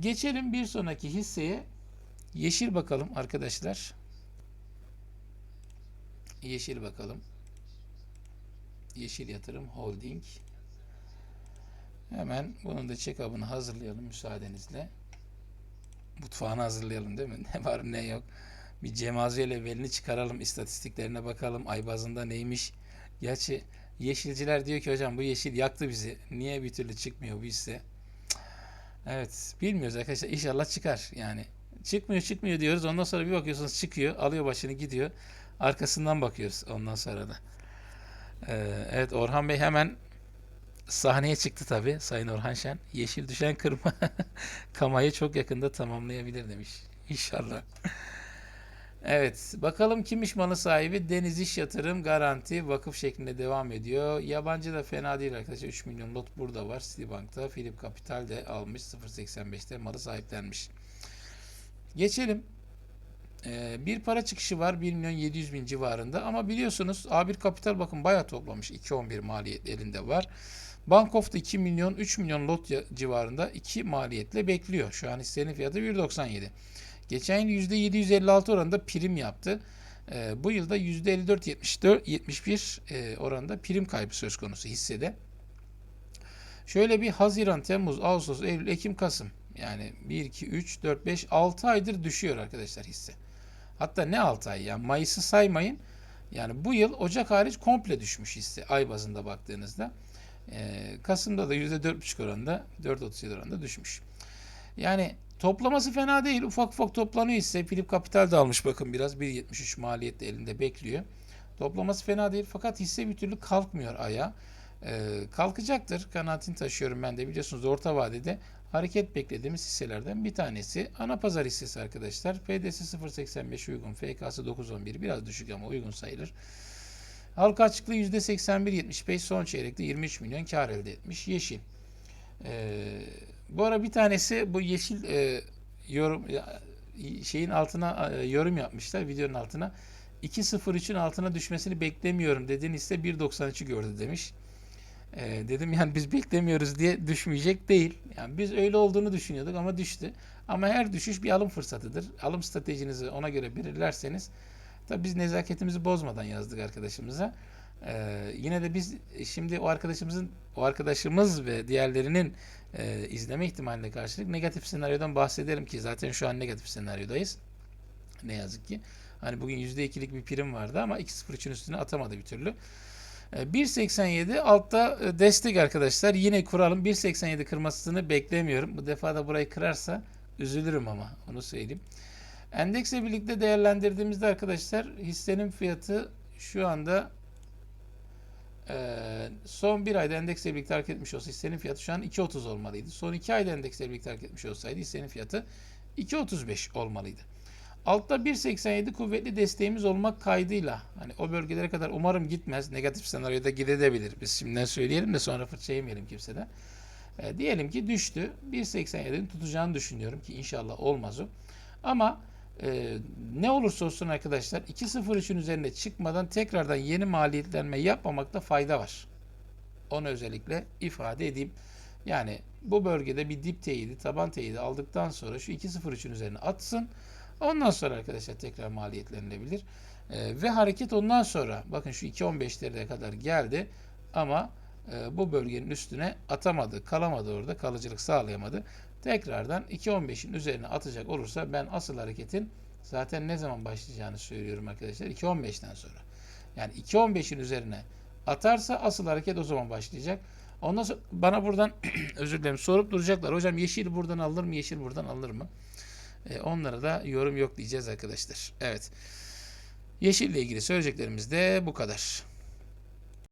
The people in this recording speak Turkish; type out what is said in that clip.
Geçelim bir sonraki hisseye. Yeşil bakalım arkadaşlar. Yeşil bakalım. Yeşil Yatırım Holding. Hemen bunun da check-up'ını hazırlayalım müsaadenizle. Mutfağını hazırlayalım değil mi? Ne var ne yok. Bir cemaziye levelini çıkaralım. istatistiklerine bakalım. Ay bazında neymiş. Gerçi yeşilciler diyor ki hocam bu yeşil yaktı bizi. Niye bir türlü çıkmıyor bu hisse? Evet. Bilmiyoruz arkadaşlar. İnşallah çıkar. Yani çıkmıyor çıkmıyor diyoruz. Ondan sonra bir bakıyorsunuz çıkıyor. Alıyor başını gidiyor. Arkasından bakıyoruz ondan sonra da. Ee, evet Orhan Bey hemen sahneye çıktı tabii Sayın Orhan Şen. Yeşil düşen kırma kamayı çok yakında tamamlayabilir demiş. İnşallah. Evet, bakalım kimmiş malı sahibi? Deniz İş Yatırım Garanti vakıf şeklinde devam ediyor. Yabancı da fena değil arkadaşlar. 3 milyon lot burada var. Citibank'ta. Philip Capital de almış. 0.85'te malı sahiplenmiş. Geçelim. Ee, bir para çıkışı var 1 milyon 700 bin civarında ama biliyorsunuz A1 Kapital bakın bayağı toplamış 2.11 maliyet elinde var. Bank of da 2 milyon 3 milyon lot civarında 2 maliyetle bekliyor. Şu an hissenin fiyatı 1.97. Geçen yıl %756 oranında prim yaptı. Ee, bu yılda %54 71 e, oranında prim kaybı söz konusu hissede. Şöyle bir Haziran, Temmuz, Ağustos, Eylül, Ekim, Kasım yani 1, 2, 3, 4, 5, 6 aydır düşüyor arkadaşlar hisse. Hatta ne 6 ay ya Mayıs'ı saymayın. Yani bu yıl Ocak hariç komple düşmüş hisse ay bazında baktığınızda. Ee, Kasım'da da %4,5 oranında 4,37 oranında düşmüş. Yani toplaması fena değil. Ufak ufak toplanıyor hisse. Philip Capital da almış bakın biraz. 1.73 maliyette elinde bekliyor. Toplaması fena değil fakat hisse bir türlü kalkmıyor aya. Ee, kalkacaktır. Kanaatini taşıyorum ben de. Biliyorsunuz orta vadede hareket beklediğimiz hisselerden bir tanesi. Ana pazar hissesi arkadaşlar. PD'si 0.85 uygun. FK'sı 9.11 biraz düşük ama uygun sayılır. Halka açıklığı %81.75 son çeyrekte 23 milyon kar elde etmiş. Yeşil. Ee, bu ara bir tanesi bu yeşil e, yorum şeyin altına e, yorum yapmışlar videonun altına. 2.03'ün altına düşmesini beklemiyorum dediğin ise 1.93'ü gördü demiş. Ee, dedim yani biz beklemiyoruz diye düşmeyecek değil. Yani biz öyle olduğunu düşünüyorduk ama düştü. Ama her düşüş bir alım fırsatıdır. Alım stratejinizi ona göre belirlerseniz tabii biz nezaketimizi bozmadan yazdık arkadaşımıza. Ee, yine de biz şimdi o arkadaşımızın o arkadaşımız ve diğerlerinin e, izleme ihtimaline karşılık negatif senaryodan bahsederim ki zaten şu an negatif senaryodayız. Ne yazık ki. Hani bugün %2'lik bir prim vardı ama 2.03'ün üstüne atamadı bir türlü. E, 1.87 altta e, destek arkadaşlar. Yine kuralım. 1.87 kırmasını beklemiyorum. Bu defa da burayı kırarsa üzülürüm ama onu söyleyeyim. Endeksle birlikte değerlendirdiğimizde arkadaşlar hissenin fiyatı şu anda e, son bir ayda endeksle birlikte hareket etmiş olsa hissenin fiyatı şu an 2.30 olmalıydı. Son iki ayda endeksle birlikte hareket etmiş olsaydı hissenin fiyatı 2.35 olmalıydı. Altta 1.87 kuvvetli desteğimiz olmak kaydıyla hani o bölgelere kadar umarım gitmez. Negatif senaryoda gidebilir. Biz şimdiden söyleyelim de sonra fırça yemeyelim kimseden. E, diyelim ki düştü. 1.87'nin tutacağını düşünüyorum ki inşallah olmaz o. Ama e, ne olursa olsun arkadaşlar 2.03'ün üzerine çıkmadan tekrardan yeni maliyetlenme yapmamakta fayda var. Onu özellikle ifade edeyim. Yani bu bölgede bir dip teyidi, taban teyidi aldıktan sonra şu 2.03'ün üzerine atsın. Ondan sonra arkadaşlar tekrar maliyetlenilebilir. Ee, ve hareket ondan sonra bakın şu 2.15'lere kadar geldi ama e, bu bölgenin üstüne atamadı, kalamadı orada, kalıcılık sağlayamadı. Tekrardan 2.15'in üzerine atacak olursa ben asıl hareketin zaten ne zaman başlayacağını söylüyorum arkadaşlar. 2.15'ten sonra. Yani 2.15'in üzerine atarsa asıl hareket o zaman başlayacak. Ondan sonra bana buradan özür dilerim sorup duracaklar. Hocam yeşil buradan alır mı? Yeşil buradan alır mı? E, onlara da yorum yok diyeceğiz arkadaşlar. Evet. Yeşille ilgili söyleyeceklerimiz de bu kadar.